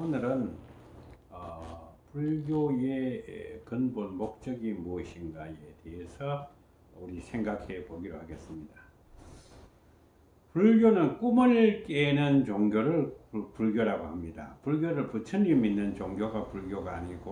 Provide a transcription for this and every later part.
오늘은 어, 불교의 근본 목적이 무엇인가에 대해서 우리 생각해 보기로 하겠습니다. 불교는 꿈을 깨는 종교를 불- 불교라고 합니다. 불교를 부처님 믿는 종교가 불교가 아니고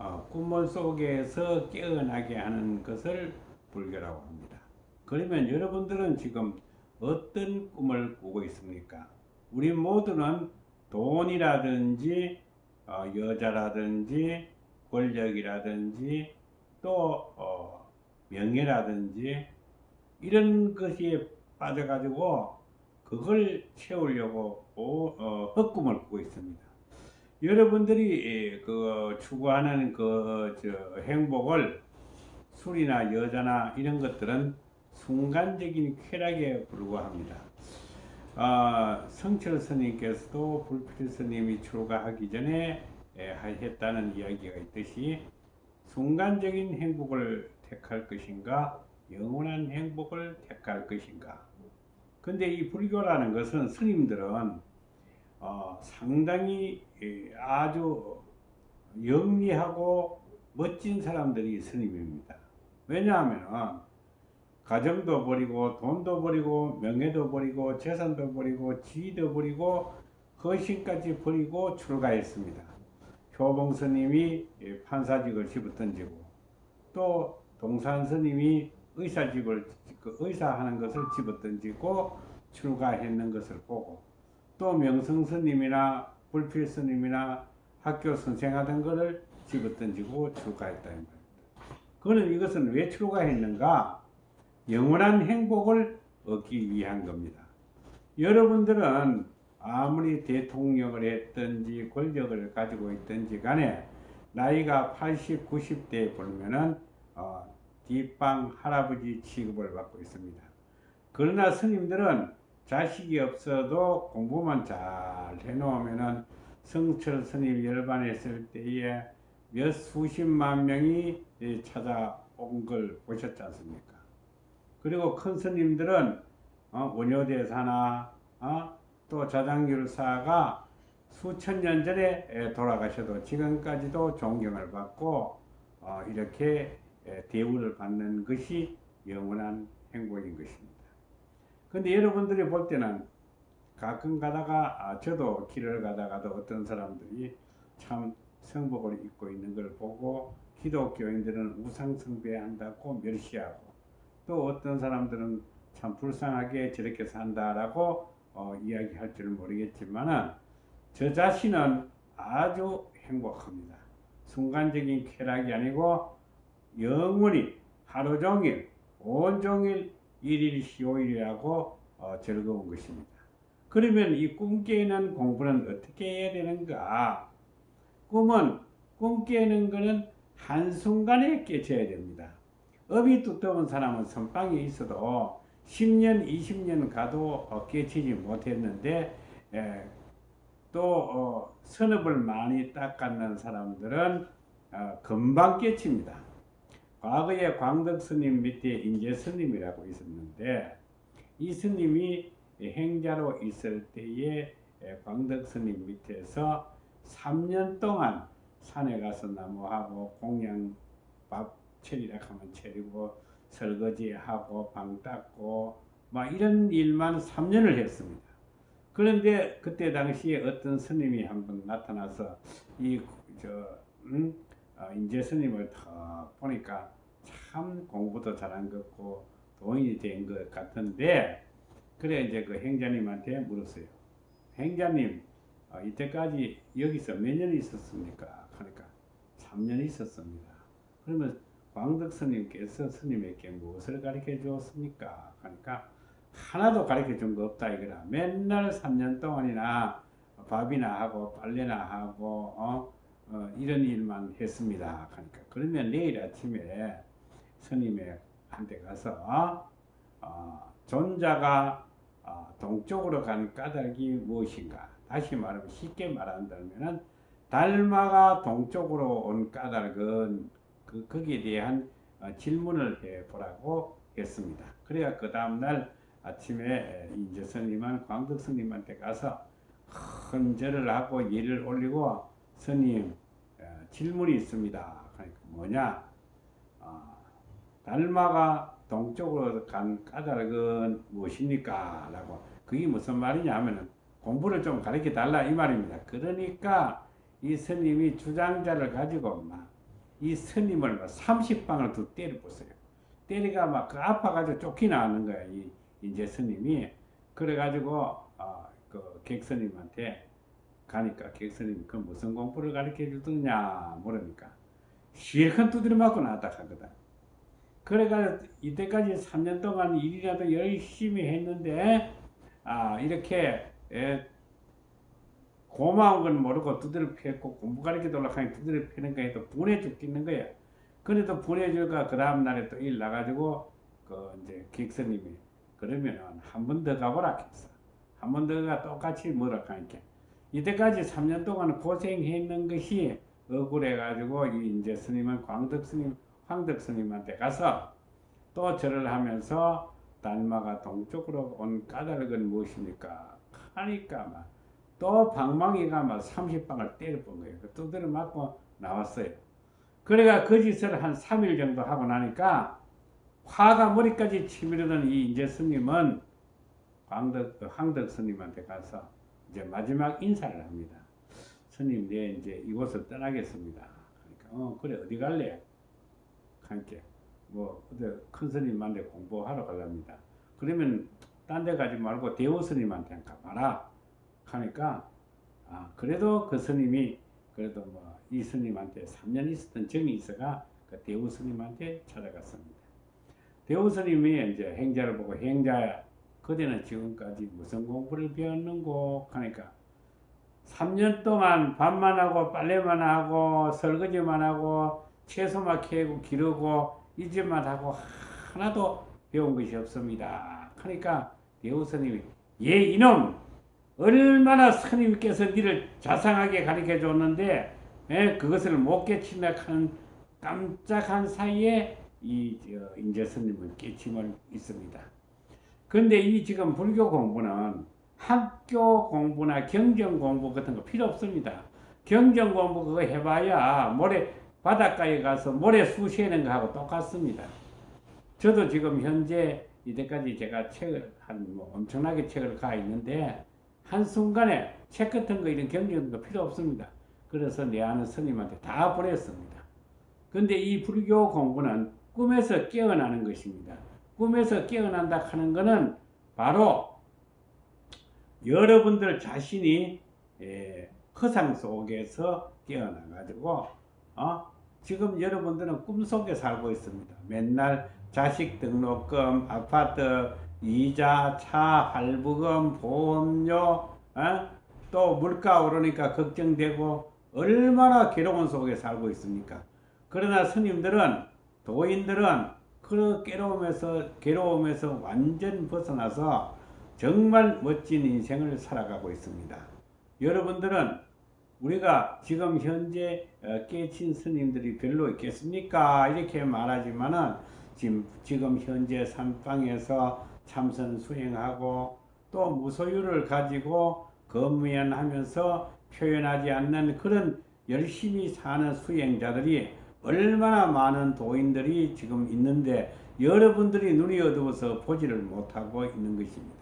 어, 꿈을 속에서 깨어나게 하는 것을 불교라고 합니다. 그러면 여러분들은 지금 어떤 꿈을 꾸고 있습니까? 우리 모두는 돈이라든지 어, 여자라든지 권력이라든지 또 어, 명예라든지 이런 것에 빠져가지고 그걸 채우려고 오- 어, 헛꿈을 꾸고 있습니다. 여러분들이 예, 그 추구하는 그저 행복을 술이나 여자나 이런 것들은 순간적인 쾌락에 불과합니다. 아, 성철 스님께서도 불필 스님이 출가하기 전에 했다는 이야기가 있듯이 순간적인 행복을 택할 것인가 영원한 행복을 택할 것인가 근데 이 불교라는 것은 스님들은 어, 상당히 에, 아주 영리하고 멋진 사람들이 스님입니다. 왜냐하면 가정도 버리고 돈도 버리고 명예도 버리고 재산도 버리고 지위도 버리고 헌신까지 버리고 출가했습니다. 효봉 스님이 예, 판사직을 집어던지고 또 동산 스님이 의사직을 그 의사하는 것을 집어던지고 출가했는 것을 보고 또 명성 스님이나 불필 스님이나 학교 선생하던 것을 집어던지고 출가했다 이 말입니다. 그는 이것은 왜 출가했는가? 영원한 행복을 얻기 위한 겁니다. 여러분들은 아무리 대통령을 했든지 권력을 가지고 있든지 간에 나이가 80, 90대에 보면은 어, 뒷방 할아버지 취급을 받고 있습니다. 그러나 스님들은 자식이 없어도 공부만 잘 해놓으면은 성철 스님 열반했을 때에 몇 수십만 명이 예, 찾아온 걸 보셨지 않습니까? 그리고 큰 스님들은 어, 원효대사나 어, 또 자장율사가 수천 년 전에 에, 돌아가셔도 지금까지도 존경을 받고 어, 이렇게 에, 대우를 받는 것이 영원한 행복인 것입니다. 근데 여러분들이 볼 때는 가끔 가다가 아, 저도 길을 가다가도 어떤 사람들이 참 성복을 입고 있는 걸 보고 기독교인들은 우상 숭배한다고 멸시하고 또 어떤 사람들은 참 불쌍하게 저렇게 산다라고 어, 이야기할 줄 모르겠지만은 저 자신은 아주 행복합니다. 순간적인 쾌락이 아니고 영원히 하루 종일 온종일 일일 시오일이라고 어, 즐거운 것입니다. 그러면 이 꿈 깨는 공부는 어떻게 해야 되는가? 꿈은 꿈 깨는 것은 한순간에 깨쳐야 됩니다. 업이 두터운 사람은 선방에 있어도 10년, 20년 가도 어, 깨치지 못했는데 에, 또 어, 선업을 많이 닦았는 사람들은 어, 금방 깨칩니다. 과거에 광덕 스님 밑에 인재 스님이라고 있었는데 이 스님이 행자로 있을 때에 에, 광덕 스님 밑에서 3년 동안 산에 가서 나무하고 공양 밥 차리라 하면 차리고 설거지하고 방 닦고 막 이런 일만 3년을 했습니다. 그런데 그때 당시에 어떤 스님이 한번 나타나서 이저 음, 어, 인재 스님을 탁 보니까 참 공부도 잘한 것 같고 도인이 된 것 같은데 그래 이제 그 행자님한테 물었어요. 행자님 어, 이때까지 여기서 몇 년 있었습니까? 하니까 3년 있었습니다. 그러면 광덕 스님께서 스님에게 무엇을 가르쳐 주었습니까? 하니까 하나도 가르쳐 준 거 없다 이거라. 맨날 3년 동안이나 밥이나 하고 빨래나 하고 어? 어, 이런 일만 했습니다. 하니까 그러면 내일 아침에 스님한테 가서 어, 존자가 어, 동쪽으로 가는 까닭이 무엇인가? 다시 말하면 쉽게 말한다면은 달마가 동쪽으로 온 까닭은 그 거기에 대한 어, 질문을 해 보라고 했습니다. 그래야 그 다음 날 아침에 인제 스님은 광덕 스님한테 가서 큰 절을 하고 예를 올리고 스님 어, 질문이 있습니다. 그러니까 뭐냐? 어, 달마가 동쪽으로 간 까닭은 무엇입니까? 라고 그게 무슨 말이냐 하면은 공부를 좀 가르쳐 달라 이 말입니다. 그러니까 이 스님이 주장자를 가지고 막 이 스님을 막 30방을 두 때려보세요. 때리가 막 그 아파가지고 쫓기나는 거야. 이 이제 스님이 그래가지고 어, 그 객스님한테 가니까 객스님이 그 무슨 공부를 가르쳐 주더냐 물으니까 실컷 두드려 맞고 나왔다 하거든. 그래가 이때까지 3년 동안 일이라도 열심히 했는데 아 이렇게 예, 고마운 건 모르고 두드려 패고 공부 달라고 하니 두드려 패는 거에 또 분해 죽겠는 거야. 그래도 분해 줄까 그 다음 날에 또 일 나가지고 그 이제 객스님이 그러면은 한 번 더 가보라 했어. 한 번 더가 똑같이 뭐라 하니까 이때까지 3년 동안 고생했는 것이 억울해가지고 이 이제 스님은 광덕 스님, 황덕 스님한테 가서 또 절을 하면서 달마가 동쪽으로 온 까닭은 무엇입니까? 하니까 막 또 방망이가 막 30방을 때려본 거예요. 그 두드려 맞고 나왔어요. 그래가 그 짓을 한 3일 정도 하고 나니까 화가 머리까지 치밀던 이 이제 스님은 광덕, 그 황덕 스님한테 가서 이제 마지막 인사를 합니다. 스님, 네 이제 이곳을 떠나겠습니다. 그러니까, 어, 그래, 어디 갈래? 함께, 뭐, 어디 큰 스님한테 공부하러 가랍니다. 그러면 딴 데 가지 말고 대우 스님한테 가봐라. 하니까, 아, 그래도 그 스님이, 그래도 뭐, 이 스님한테 3년 있었던 정이 있어가 그 대우 스님한테 찾아갔습니다. 대우 스님이 이제 행자를 보고 행자야, 그대는 지금까지 무슨 공부를 배웠는고 하니까 3년 동안 밥만 하고 빨래만 하고 설거지만 하고 채소만 캐고 기르고 이 집만 하고 하나도 배운 것이 없습니다. 하니까 대우 스님이 예 이놈 얼마나 스님께서 니를 자상하게 가르쳐 줬는데 예, 그것을 못 깨친다 하는 깜짝한 사이에 이 저, 인제 스님은 깨침을 있습니다. 근데 이 지금 불교 공부는 학교 공부나 경전 공부 같은 거 필요 없습니다. 경전 공부 그거 해봐야 모래 바닷가에 가서 모래 쑤시는 거하고 똑같습니다. 저도 지금 현재 이때까지 제가 책을 한 뭐 엄청나게 책을 가 있는데 한 순간에 책 같은 거 이런 경전 거 필요 없습니다. 그래서 내 아는 스님한테 다 보냈습니다. 근데 이 불교 공부는 꿈에서 깨어나는 것입니다. 꿈에서 깨어난다 하는 것은 바로 여러분들 자신이 예, 허상 속에서 깨어나 가지고 어? 지금 여러분들은 꿈 속에 살고 있습니다. 맨날 자식 등록금, 아파트 이자, 차 할부금, 보험료, 어? 또 물가 오르니까 걱정되고 얼마나 괴로운 속에 살고 있습니까? 그러나 스님들은 도인들은 그 괴로움에서 괴로움에서 완전 벗어나서 정말 멋진 인생을 살아가고 있습니다. 여러분들은 우리가 지금 현재 어, 깨친 스님들이 별로 있겠습니까? 이렇게 말하지만은 지금, 지금 현재 산방에서 참선 수행하고 또 무소유를 가지고 건면하면서 표현하지 않는 그런 열심히 사는 수행자들이 얼마나 많은 도인들이 지금 있는데 여러분들이 눈이 어두워서 보지를 못하고 있는 것입니다.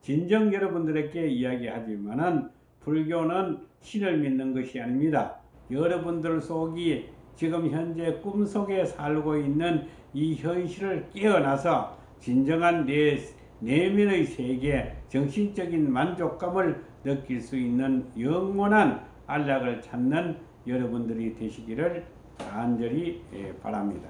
진정 여러분들에게 이야기하지만은 불교는 신을 믿는 것이 아닙니다. 여러분들 속이 지금 현재 꿈속에 살고 있는 이 현실을 깨어나서 진정한 내 내면의 세계, 정신적인 만족감을 느낄 수 있는 영원한 안락을 찾는 여러분들이 되시기를 간절히 바랍니다.